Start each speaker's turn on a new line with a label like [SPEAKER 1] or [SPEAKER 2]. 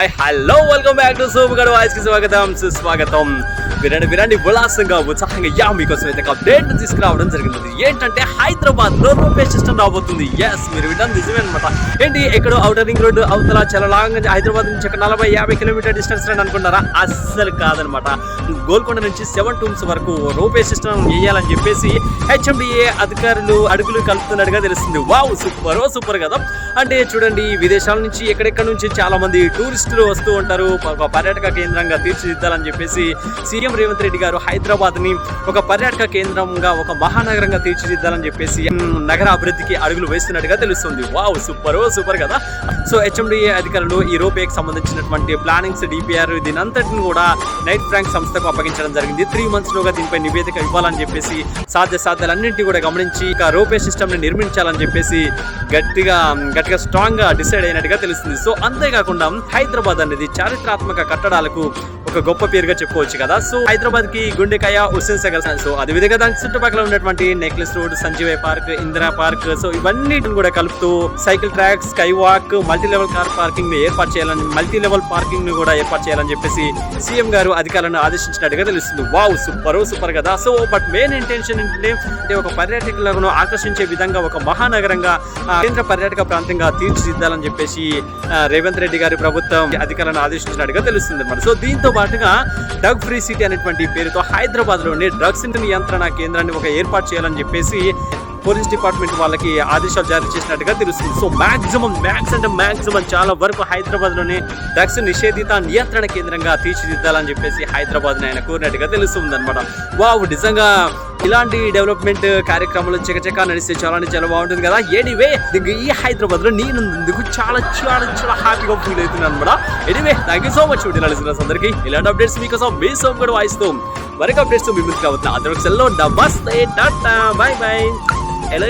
[SPEAKER 1] Hello welcome back to super వాయిస్కి స్వాగతం సుస్వాగతం వినండి వినండి ఉల్లాసంగా ఉత్సాహంగా యా మీకోసం అయితే అప్డేట్ తీసుకురావడం జరిగింది. ఏంటంటే హైదరాబాద్లో రూపే సిస్టమ్ రాబోతుంది. ఎస్ మీరు వినడం నిజమే అనమాట ఏంటి ఎక్కడో అవుటర్ రింగ్ రోడ్ అవతల చాలా లాంగ్ హైదరాబాద్ నుంచి ఒక నలభై యాభై కిలోమీటర్ డిస్టెన్స్ అని అనుకుంటారా అస్సలు కాదనమాట. గోల్కొండ నుంచి సెవెన్ టూమ్స్ వరకు రూపే సిస్టమ్ వేయాలని చెప్పేసి హెచ్ఎండిఏ అధికారులు అడుగులు కలుపుతున్నట్టుగా తెలుస్తుంది. వావ్ సూపర్ సూపర్ కదా. అంటే చూడండి విదేశాల నుంచి ఎక్కడెక్కడ నుంచి చాలా మంది టూరిస్ట్ టూరిస్టులు వస్తూ ఉంటారు. ఒక పర్యాటక కేంద్రంగా తీర్చిదిద్దాలని చెప్పేసి సీఎం రేవంత్ రెడ్డి గారు హైదరాబాద్ని ఒక పర్యాటక కేంద్రంగా ఒక మహానగరంగా తీర్చిదిద్దాలని చెప్పేసి నగర అభివృద్ధికి అడుగులు వేస్తున్నట్టుగా తెలుస్తుంది. వావ్ సూపర్ సూపర్ కదా? సో హెచ్ఎండిఏ అధికారులు ఈ రూపేకి సంబంధించినటువంటి ప్లానింగ్స్ డిపిఆర్ దీనంతటిని కూడా నైట్ ఫ్రాంక్ సంస్థకు అప్పగించడం జరిగింది. త్రీ మంత్స్ లోగా దీనిపై నివేదిక ఇవ్వాలని చెప్పేసి సాధ్య సాధ్యాలన్నింటినీ కూడా గమనించి ఇక రూపే సిస్టమ్ని నిర్మించాలని చెప్పేసి గట్టిగా గట్టిగా స్ట్రాంగ్గా డిసైడ్ అయినట్టుగా తెలుస్తుంది. సో అంతేకాకుండా హైదరాబాద్ అనేది చారిత్రాత్మక కట్టడాలకు ఒక గొప్ప పేరుగా చెప్పుకోవచ్చు కదా. సో హైదరాబాద్కి గుండెకాయ హుస్సేన్ సాగర్ సో అదే విధంగా దాని చుట్టుపక్కల ఉన్నటువంటి necklace road Sanjeevaiah park Indira park so ఇవన్నిటిని కూడా కలుపుతూ cycle track sky walk multi level car పార్కింగ్ని ఏర్పాటు చేయాలని మల్టీ లెవెల్ పార్కింగ్ని కూడా ఏర్పాటు చేయాలని చెప్పేసి సీఎం గారు అధికారులను ఆదేశించినట్టుగా తెలుస్తుంది. వావ్ సూపర్ సూపర్ oh, కదా. సో బట్ మెయిన్ ఇంటెన్షన్ ఏంటంటే అంటే ఒక పర్యాటకులను ఆకర్షించే విధంగా ఒక మహానగరంగా కేంద్ర పర్యాటక ప్రాంతంగా తీర్చిదిద్దాలని చెప్పేసి రేవంత్ రెడ్డి గారి ప్రభుత్వం అధికారులను ఆదేశించినట్టుగా తెలుస్తుంది. మరి సో దీంతో పాటుగా డ్రగ్ ఫ్రీ సిటీ అనేటువంటి పేరుతో హైదరాబాద్లోని డ్రగ్స్ నియంత్రణ కేంద్రాన్ని ఒక ఏర్పాటు చేయాలని చెప్పేసి పోలీస్ డిపార్ట్మెంట్ వాళ్ళకి ఆదేశాలు జారీ చేసినట్టుగా తెలుస్తుంది. సో మాక్సిమం మ్యాక్స్ అంటే మాక్సిమం చాలా వరకు హైదరాబాద్లోనే డ్రగ్స్ నిషేధిత నియంత్రణ కేంద్రంగా తీర్చిదిద్దాలని చెప్పేసి హైదరాబాద్ ఆయన కోరినట్టుగా తెలుస్తుంది అనమాట వావ్ నిజంగా ఇలాంటి డెవలప్మెంట్ కార్యక్రమాలు చకచకా నడిస్తే చాలా చాలా బాగుంటుంది కదా. ఎనీవే దీనికి ఈ హైదరాబాద్లో నేను ఇందుకు చాలా చాలా చాలా హ్యాపీగా ఫీల్ అవుతున్నాను అనమాట. Anyway thank you so much video అందరికీ. ఇలాంటి అప్డేట్స్ మీకోసం మీ సోమ్ కూడా వాయిస్తూ మరొక అప్డేట్స్ మీ ముందుకు అవుతున్నా అదొక సెల్లో నమస్తే టాటా బై బై ఎలా